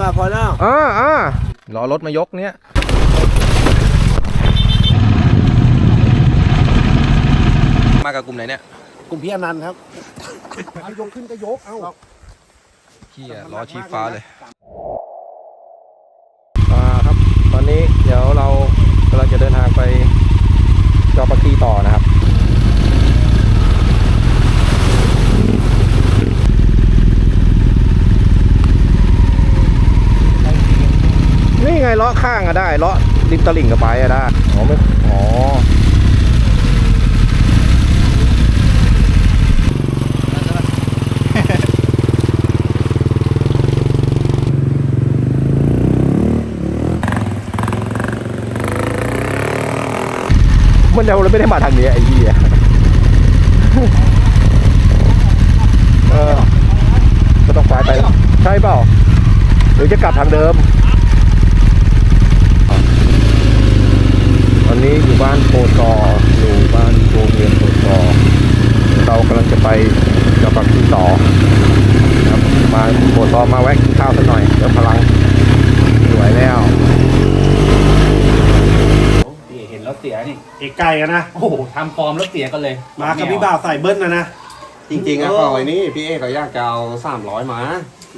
มาพอแล้วอ่าอ่ารอรถมายกเนี้ยมากับกลุ่มไหนเนี่ยกลุ่มพี่อนันต์ครับเอายกขึ้นก็ยกเอ้าเฮียล้อชี้ฟ้าเลยมาครับ ตอนนี้เดี๋ยวเรากำลังจะเดินทางไปจอปักกีต่อนะครับ นี่ไงล้อข้างอะได้เล้อริมตลิ่งกับไปอะได้อ๋อไม่อ๋อมันเราไม่ได้มาทางนี้ไอ้เหี้ยเออก็ต้องไปไป ใช่เปล่า หรือจะกลับทางเดิม อนนี้อยู่บ้านโพตออยู่บ้านโรงเรียนโพตอเรากำลังจะไปกระปักที่ต่อครับมาโพตอมาแวะกินข้าวสักหน่อยเดี๋ยวพลังไม่ไหวแล้วนี่เห็นรถเสียนี่ เอกไก่กันนะ โอ้โหทำฟอร์มรถเสียกันเลยมากับพี่บ่าวใส่เบิ้ลนะนะ จริงๆอะก็ไอ้นี่พี่เอเขาอยากจะเอาสามร้อยมา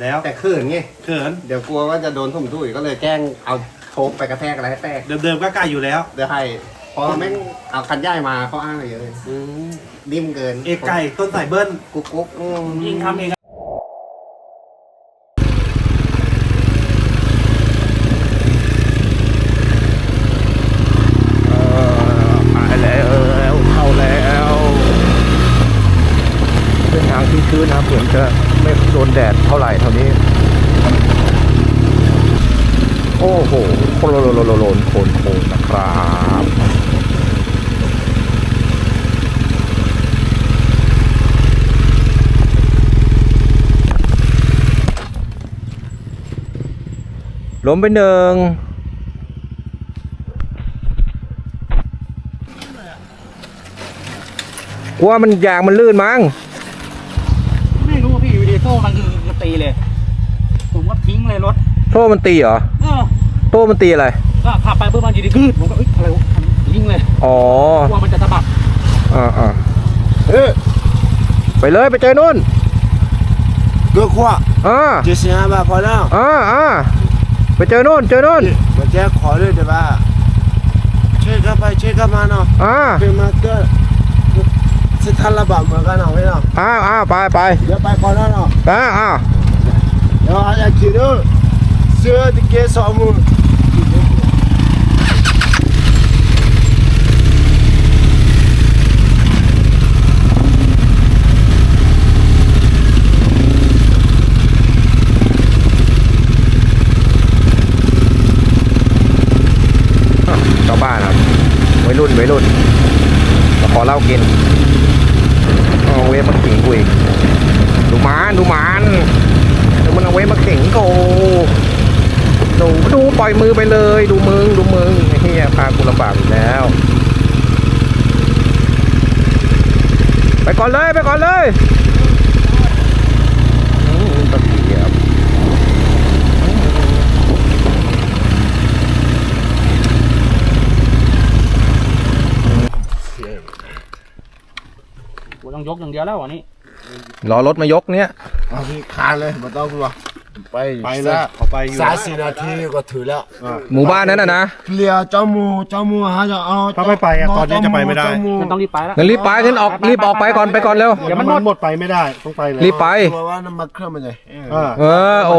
แล้วแต่ขืนไงเขิน เดี๋ยวกลัวว่าจะโดนทุ่มตุ้ยก็เลยแกล้งเอา โชกไปกระแทกอะไรให้แตกเดิมๆก็ไก่อยู่แล้ว เดี๋ยวให้พอแม่งเอาคันย่ายมาเขาอ้างอะไรเยอะเลยนิ่มเกินเอกไก่ต้นใส่เบิ้ล กุ๊กกุ๊กอืม ยิงทำเอง เออไปแล้วเข้าแล้วเส้นทางชื้นๆนะครับเหมือนจะไม่โดนแดดเท่าไหร่เท่านี้ โอ้โหโคลนโลนโลนโลนโคนโคนนะครับ ล้มไปหนึ่งกลัวมันยางมันลื่นมั้งไม่รู้พี่อยู่ดีโซ่มันคือตีเลย ผมก็ทิ้งเลยรถโซ่มันตีเหรอเออโซ่มันตีอะไรก็ขับไปเพื่อมันอยู่ดีกืดผมก็เอ้ยอะไรวะทิ้งเลยอ๋อกลัวมันจะสะบัดอ่าอ่าเออไปเลยไปเจอนู่นเกือขวาอ่าเจ็ดสิบห้าบาทพอแล้วอ่าอ่า ไปเจอนู่นเจอนู่นมาแจ้ขอด้วยเดี๋ยวว่าช่วยกันไปช่วยกันมาเนาะอ่าเป็นมาเตอร์สิทันระบาดเหมือนกันเนาะไม่เนาะอ้าวอ้าวไปไปเดี๋ยวไปก่อนแล้วเนาะอ้าวอ้าวเดี๋ยวอาจจะคิดดูเสื้อที่เกสอมือ ชาวบ้านครับวัย รุ่นวัยรุ่นมาขอเหล้ากินเอาเวฟมาขิงกูอีกดูมันดูมันเดี๋ยวมันเอาเวฟมาขิงกูดูดูปล่อยมือไปเลย ดูมึงดูมึงเฮียพากูลำบากอีกแล้ว ไปก่อนเลยไปก่อนเลยอืมตะเกียบ กู ต้องยกอย่างเดียวแล้ววันนี้รอรถมายกเนี้ยเอาที่คานเลยไม่ต้องกลัวไปไปเลยเขาไปอยู่สามสี่นาทีก็ถือแล้วหมู่บ้านนั้นนะนะเปลี่ยเจ้าหมูเจ้าหมูหาจะเอาถ้าไม่ไปอะตอนนี้จะไปไม่ได้เจ้าหมันต้องรีบไปแล้วงั้นรีบไปงั้นออกรีบออกไปก่อนไปก่อนเร็วเดี๋ยวมันหมดหมดไปไม่ได้ต้องไปเลยรีบไปตัวว่าน้ำมันเครื่องมันไงอ่าเออโอ้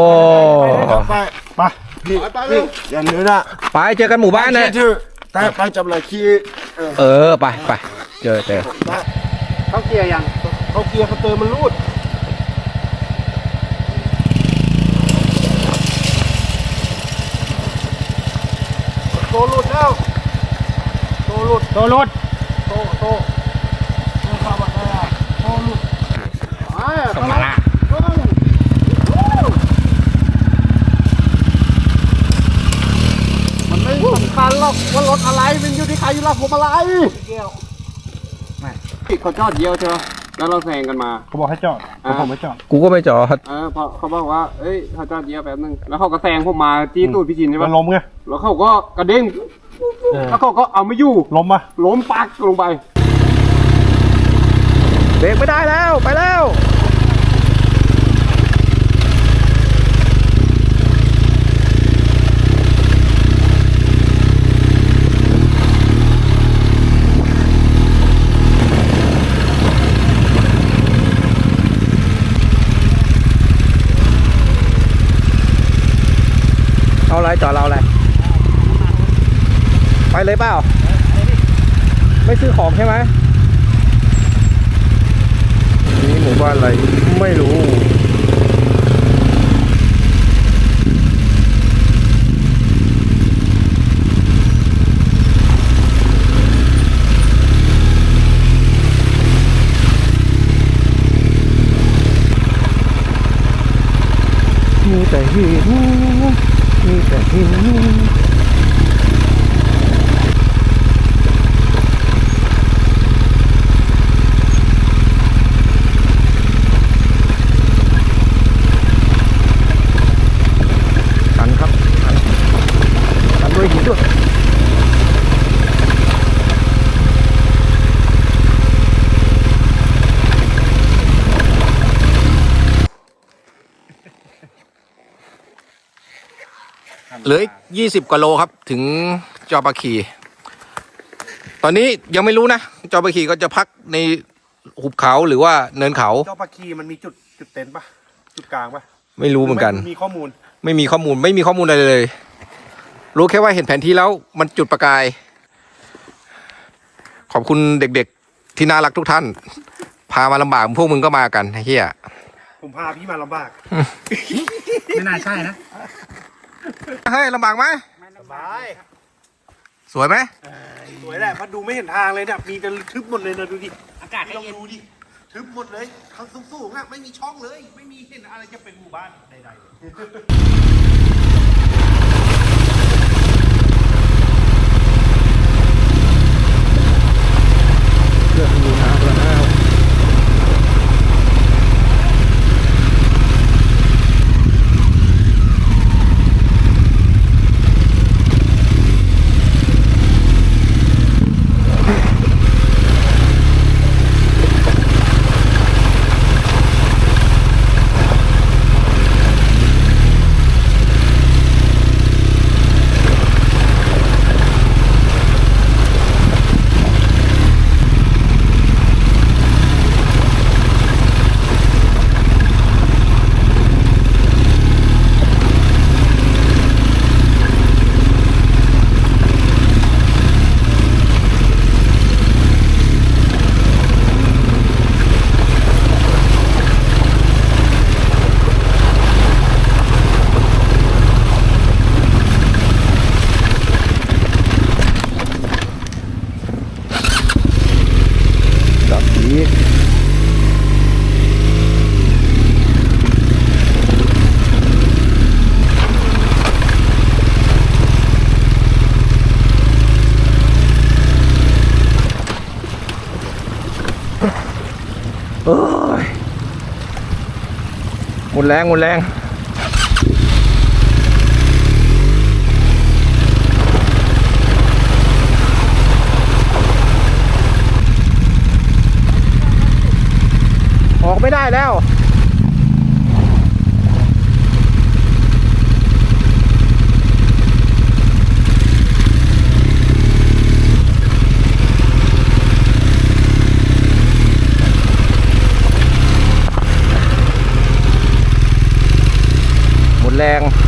ไปไปพี่พี่อย่าเหนื่อยนะไปเจอกันหมู่บ้านนะเชื่อแต่ไปจำเลยขี้เออไปไปเจอเจอ เขาเกียร์ยังเขาเกียร์เขาเติมมันรูดโตหลุดแล้วโตหลุดโดนรถโตโตโตเข้ามาแล้วโตหลุดไอ้สมาละมันไม่สำคัญหรอกว่ารถอะไรมันอยู่ที่ใครอยู่หลักผมอะไร พี่เขาจอดเดียวเชียวแล้วเราแซงกันมา เขาบอกให้จอดแต่ผมไม่จอดกูก็ไม่จอด เออพอเขาบอกว่า เอ้ยถ้าจอดเดียวแป๊บนึง แล้วเขาก็แซงผมมาจี้ตูดพี่ชินใช่มัปะนล้มไง แล้วเขาก็กระเด้งแล้วเขาก็เอาไม่อยู่ ล้มปะล้มปักลงไป เบรกไม่ได้แล้ว ไปแล้ว อาอะไรจอดเราเลยไปเลยเปล่า ไม่ซื้อของใช่ไหมนี่หมู่บ้านอะไรไม่รู้ มีแต่หินมีแต่หิน กันครับกันกันด้วยหินด้วย เหลือยี่สิบกว่าโลครับ ถึงจอปาคีตอนนี้ยังไม่รู้นะ จอปาคีก็จะพักในหุบเขาหรือว่าเนินเขา เจ้าปาคีมันมีจุดจุดเต็นท์ปะจุดกลางปะไม่รู้เหมือนกัน มีข้อมูลไม่มีข้อมูลไม่มีข้อมูลอะไรเลย รู้แค่ว่าเห็นแผนที่แล้วมันจุดประกาย ขอบคุณเด็กๆที่น่ารักทุกท่าน พามาลำบากพวกมึงก็มากันไอ้เฮียผมพาพี่มาลำบาก ไม่น่าใช่นะ เฮ้ยลำบากไหมสบายสวยไหมสวยแหละเพราะดูไม่เห็นทางเลยเนี่ยมีแต่ทึบหมดเลยนะดูดิอากาศลองดูดิทึบหมดเลยทางสูงๆอะไม่มีช่องเลย ไม่มีเห็นอะไรจะเป็นหมู่บ้านใดๆ ดแรงหมดแรงออกไม่ได้แล้ว ห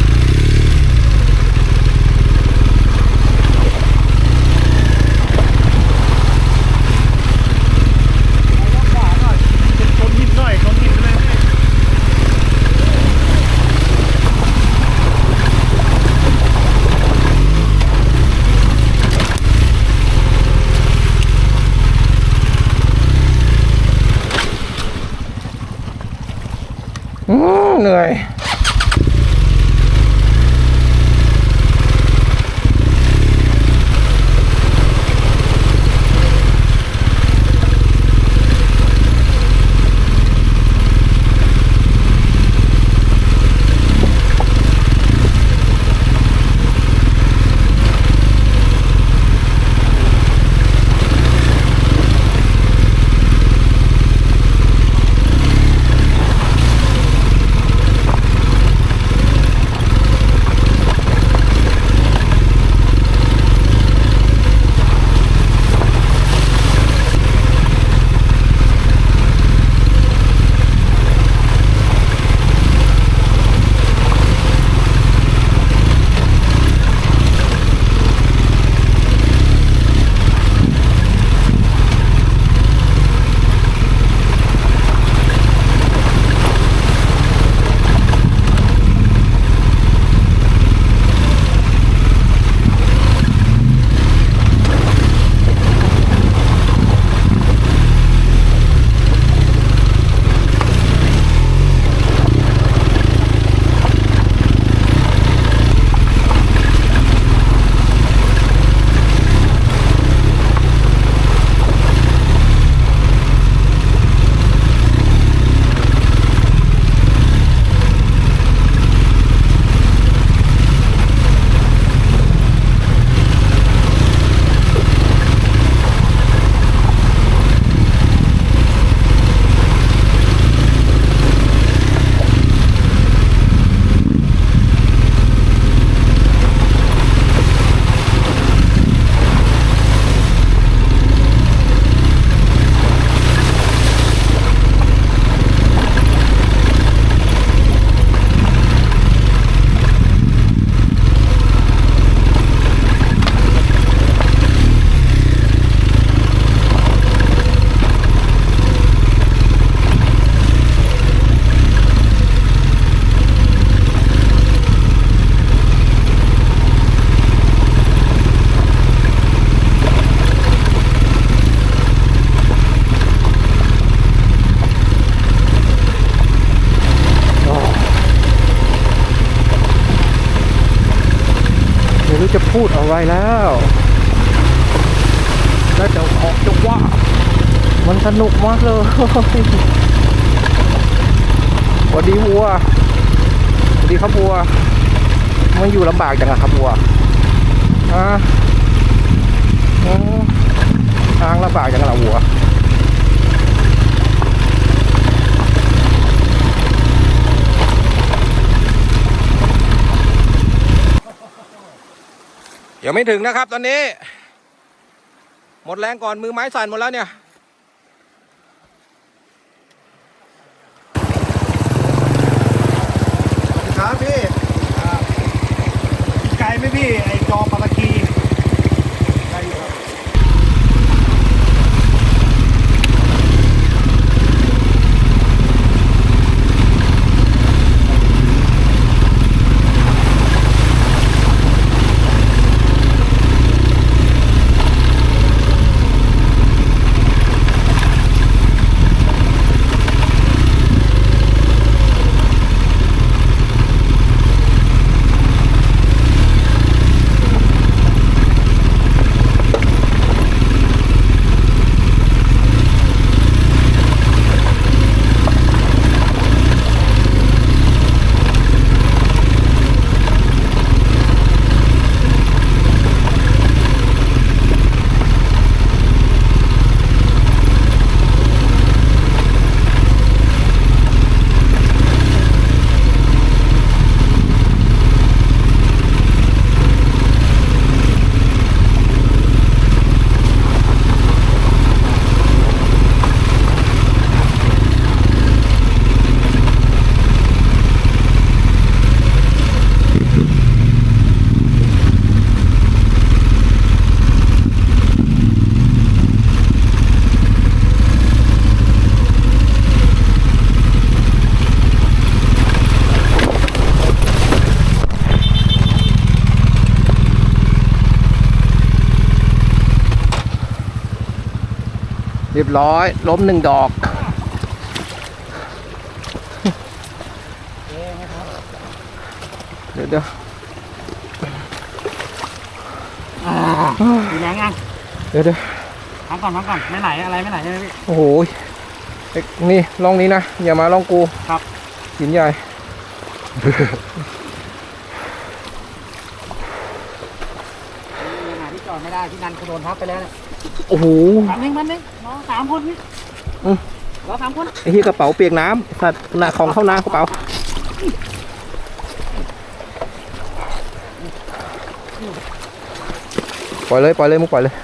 จะพูดอะไรแล้ว แล้วจะออกจะว่า มันสนุกมากเลยสวัสดีวัวสวัสดีครับวัว มันอยู่ลำบากจังอะครับวัวอ่าอืมทางลำบากจังอะวัว ยังไม่ถึงนะครับ ตอนนี้ หมดแรงก่อนมือไม้สั่นหมดแล้วเนี่ย บร้อย ล้มหนึ่งดอกเดี๋ยวเดี๋ยวมีแรงยังเดี๋ยวเดี๋ยวพักก่อนพักก่อนไม่ไหลอะไรไม่ไหลใช่ไหมพี่โอ้โหเอ็กนี่ลองนี้นะ อย่ามาลองกู ครับหินใหญ่ หาที่จอด ไม่ได้ที่นันเขาโดนทับไปแล้วเนี่ยโอ้โหมันนึงมันนึงรอสามคนพี่อืมรอสามคนไอ้ที่กระเป๋าเปียกน้ำสัตว์หน้าของเข้าน้ำกระเป๋าปล่อยเลยปล่อยเลยมึงปล่อยเลย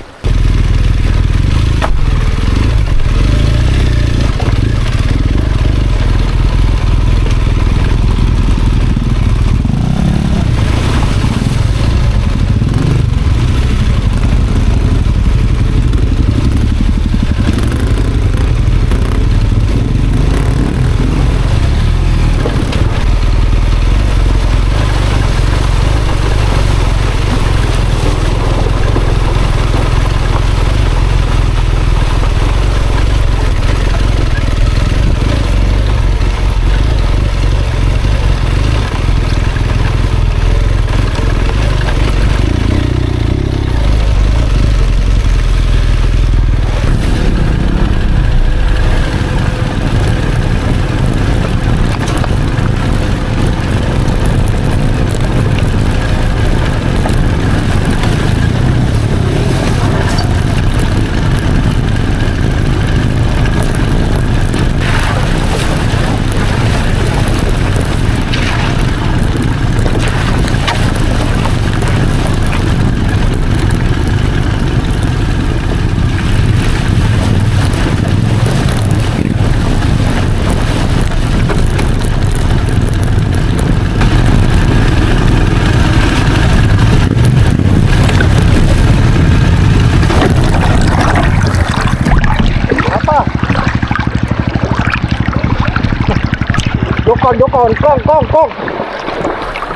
ยกก่อ นยกก่อนกล้องกล้องกล้อง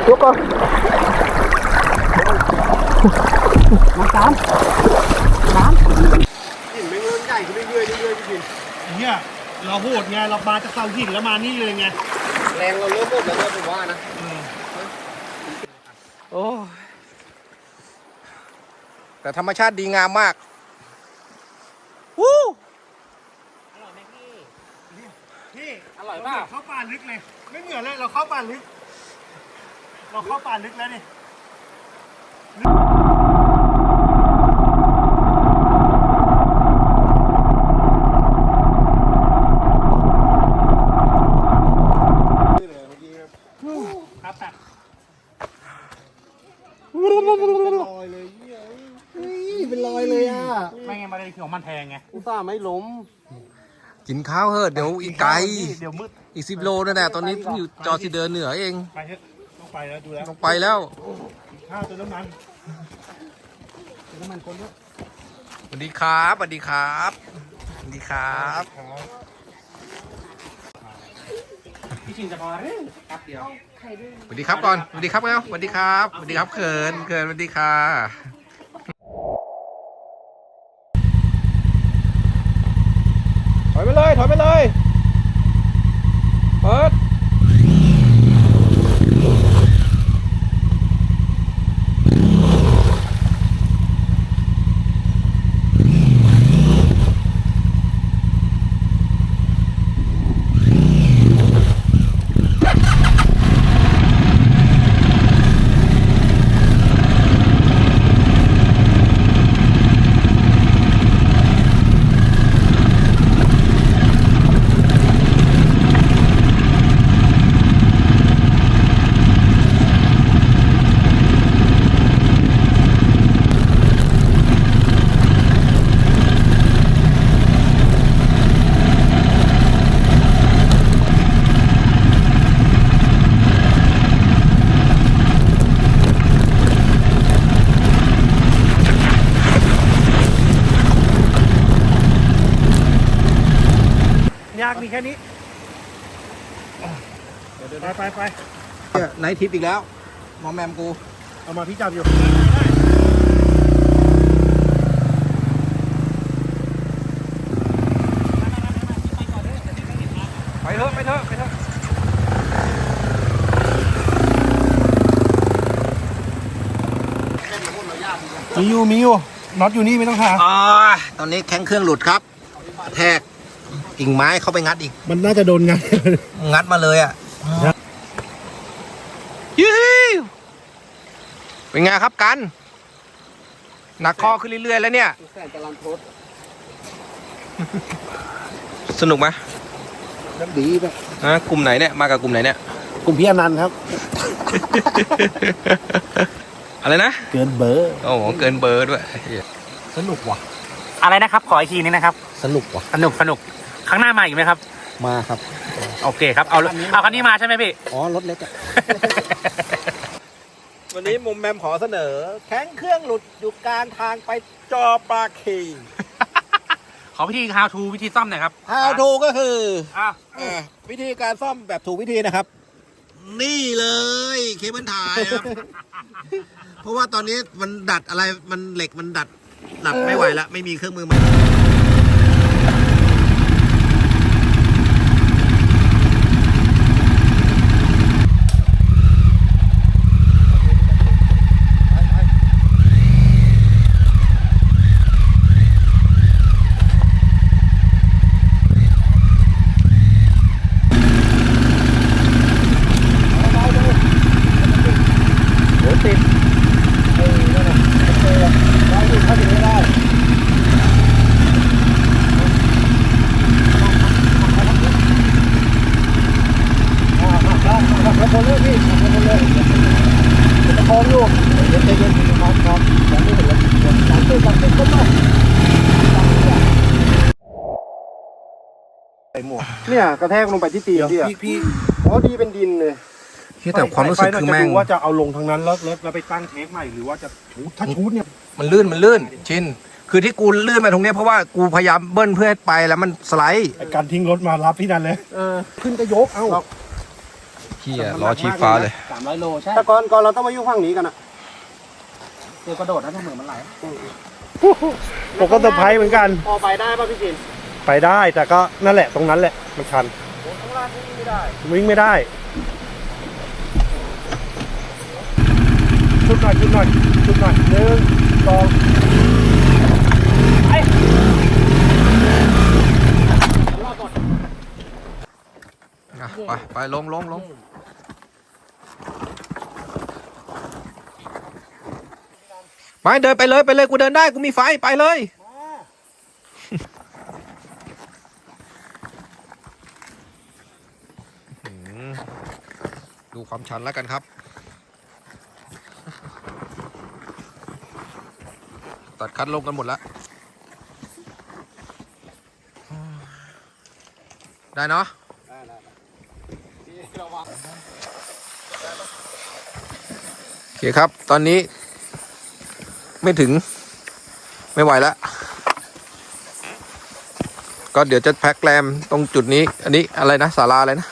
ยกก่อนมาสามสามหินไม่เริ่มใหญ่ขึ้นเรื่อยๆเรื่อยๆพี่พินเนี่ยเราโหดไงเรามาจากเสาหินแล้วมานี่เลยไงแรงเราเริ่มหมดแล้วนะผมว่านะโอ้ยแต่ธรรมชาติดีงามมากวู้พี่อร่อยมากเข้าป่าลึกเลย ไม่เหมือนเลยเราเข้าป่าลึก เราเข้าป่าลึกแล้วนี่ครับแต่ลอยเลยเฮ้ยเป็นรอยเลยอะไม่ไงมาเลยของมันแพงไงอุตส่าห์ไม่ล้ม กินข้าวเถอะเดี๋ยวอีกไกล เดี๋ยวมืด อีกสิบโลนั่นแหละตอนนี้อยู่จอสีเดินเหนือเอง ไปเถอะต้องไปแล้วดูแล้วต้องไปแล้วข้าวเติมน้ำมันน้ำมันคนด้วยสวัสดีครับสวัสดีครับสวัสดีครับพี่ชินจะพอหรือแป๊บเดียวสวัสดีครับก่อนสวัสดีครับแล้วสวัสดีครับสวัสดีครับเขินเขินสวัสดีค่ะถอยไปเลยถอยไปเลย เปิดยากมีแค่นี้ ไปไปไป ไนท์ทิปอีกแล้วมองแมมกูเอามาพี่จับอยู่ไปเถอะไปเถอะไปเถอะมีอยู่มีอยู่น็อตอยู่นี่ไม่ต้องหาอ่าตอนนี้แข้งเครื่องหลุดครับกระแทกกิ่งไม้เข้าไปงัดอีก มันน่าจะโดนงานงัดมาเลยอะ ครับ ยู เป็นไงครับกัน หนักคอขึ้นเรื่อยๆแล้วเนี่ย แสนกำลังทดสนุกไหมน้ำดีแบบฮะกลุ่มไหนเนี่ย มากับกลุ่มไหนเนี่ย กลุ่มพี่อนันต์ครับ อะไรนะ เกินเบอร์ โอ้โห เกินเบอร์ด้วย สนุกว่ะ อะไรนะครับ ขออีกทีนึงนะครับ สนุกว่ะ สนุกสนุกครั้งหน้ามาอีกไหมครับ มาครับ โอเคครับ เอา เอาคันนี้มาใช่ไหมพี่ อ๋อ รถเล็กอะ วันนี้มุมแมมขอเสนอ แข้งเครื่องหลุดอยู่กลางทางไปจอปลาคีขอวิธี how to วิธีซ่อมหน่อยครับ How to ก็คืออะอ่าวิธีการซ่อมแบบถูกวิธีนะครับ นี่เลยเคเบิลถ่ายครับ เพราะว่าตอนนี้มันดัดอะไรมันเหล็กมันดัดดัดไม่ไหวแล้วไม่มีเครื่องมือใหม่ เนี่ยกระแทกลงไปที่ตีนพี่อะพี่อ๋อดีเป็นดินเลยแต่ความรู้สึกไฟน่ะคือจะแม่งดูว่าจะเอาลงทางนั้นแล้วแล้วแล้วไปตั้งเทคใหม่หรือว่าจะชูดถ้าชูดเนี่ยมันลื่นมันลื่น ชิน คือที่กูลื่นมาตรงเนี้ยเพราะว่ากูพยายามเบิ้ลเพื่อให้ไปแล้วมันสไลด์ไอการทิ้งรถมารับพี่นันเลยเออขึ้นก็ยกเอ้าเฮียล้อชี้ฟ้าเลย สามร้อยโลใช่แต่ก่อนก่อนเราต้องมาอยู่ฝั่งนี้กันอะเดี๋ยวกระโดดนะถ้าเหมือนมันไหลผมก็เซอร์ไพรส์เหมือนกัน พอไปได้ป่ะพี่จิน ไปได้แต่ก็นั่นแหละตรงนั้นแหละมันชันข้างล่างวิ่งไม่ได้วิ่งไม่ได้ชุดหน่อยชุดหน่อยชุดหน่อยหนึ่งกองอะไปไปลงลงลงไปเดินไปเลยไปเลยกูเดินได้กูมีไฟไปเลย ดูความชันแล้วกันครับ ตัดคัดลงกันหมดแล้ว ได้เนาะโอเคครับ ตอนนี้ ไม่ถึงไม่ไหวแล้วก็เดี๋ยวจะแพ็คแรมตรงจุดนี้ อันนี้อะไรนะศาลาอะไรนะ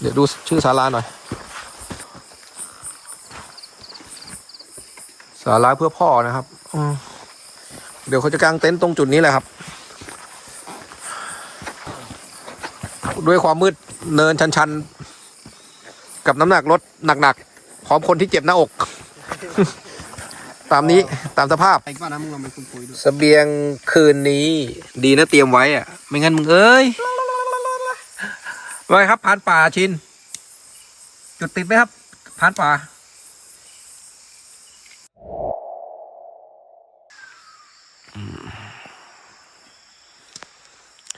เดี๋ยวดูชื่อศาลาหน่อยศาลาเพื่อพ่อนะครับอืมเดี๋ยวเขาจะกางเต็นท์ตรงจุดนี้แหละครับ ด้วยความมืดเนินชันๆ กับน้ำหนักรถหนักๆพร้อมคนที่เจ็บหน้าอก ตามนี้ตามสภาพไอ้ก่อนนะมึงลองไปคุยคุยดูเสบียงคืนนี้ ดีนะเตรียมไว้อะไม่งั้นมึงเอ้ย ไว้ครับพานป่าชิน จุดติดไหมครับพานป่า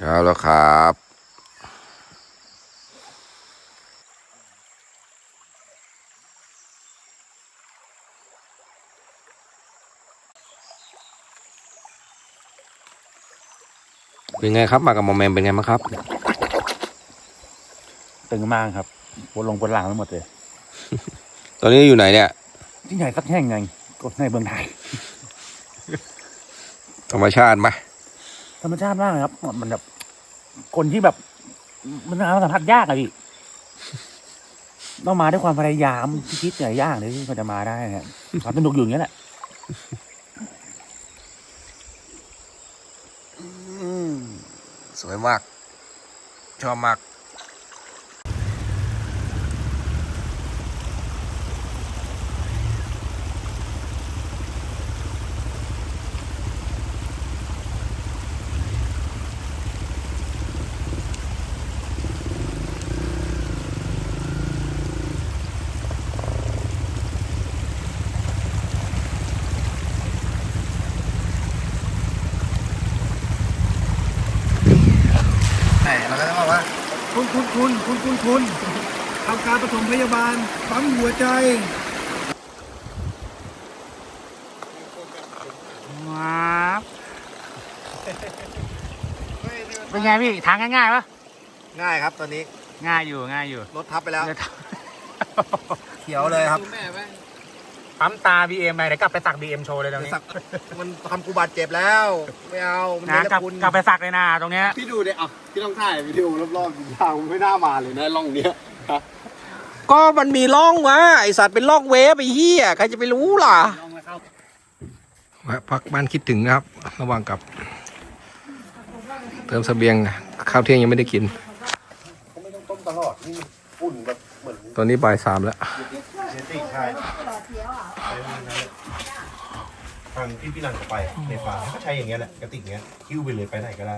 ครับแล้วครับ เป็นไงครับมากับหมอแมมเป็นไงบ้างครับ ตึงมากครับปวดลงปวดหลังไปหมดเลย ตอนนี้อยู่ไหนเนี่ย ที่ไหนสักแห่งหนึ่งกดในเมืองไทย ธรรมชาติไหมธรรมชาติมากเลยครับ มันแบบ คนที่แบบ มันหาสัมผัสยากอะพี่ ต้องมาด้วยความพยายามที่คิดหลายอย่างเลยที่มันจะมาได้เนี่ยความสนุกอยู่อย่างนี้ยแหละสวยมาก ชอบมาก เราก็จะบอกว่า คุณคุณคุณคุณคุณคุณทำการปฐมพยาบาล ปั๊มหัวใจว้าวเป็นไงพี่ทางง่ายๆปะง่ายครับตอนนี้ง่ายอยู่ง่ายอยู่รถทับไปแล้วเดี๋ยวเขียวเลยครับปั๊มตา BM ไปเดี๋ยวกลับไปสัก BM โชว์เลยตรงนี้สักมันทำกูบาดเจ็บแล้ว ไม่เอา มันนะไม่กลับคุณกลับไปสักเลยนะตรงเนี้ย พี่ดูดิอะพี่ต้องถ่ายวิดีโอรอบๆยาวไม่น่ามาเลยนะล่องเนี้ย ก็มันมีร่องวะไอสัตว์เป็นร่องเวฟไอ้เหี้ยใครจะไปรู้ล่ะแวะพักบ้านคิดถึงนะครับ ระหว่างกับ เติมเสบียงข้าวเที่ยงยังไม่ได้กินไม่ต้องต้มตลอดนี่อุ่นแบบเหมือนตอนนี้บ่ายสามแล้วเจติกใช่ทางพี่พี่นันก็ไปในฟาร์มก็ใช้อย่างเงี้ยแหละกระติกเงี้ยคิ้วไปเลยไปไหนก็ได้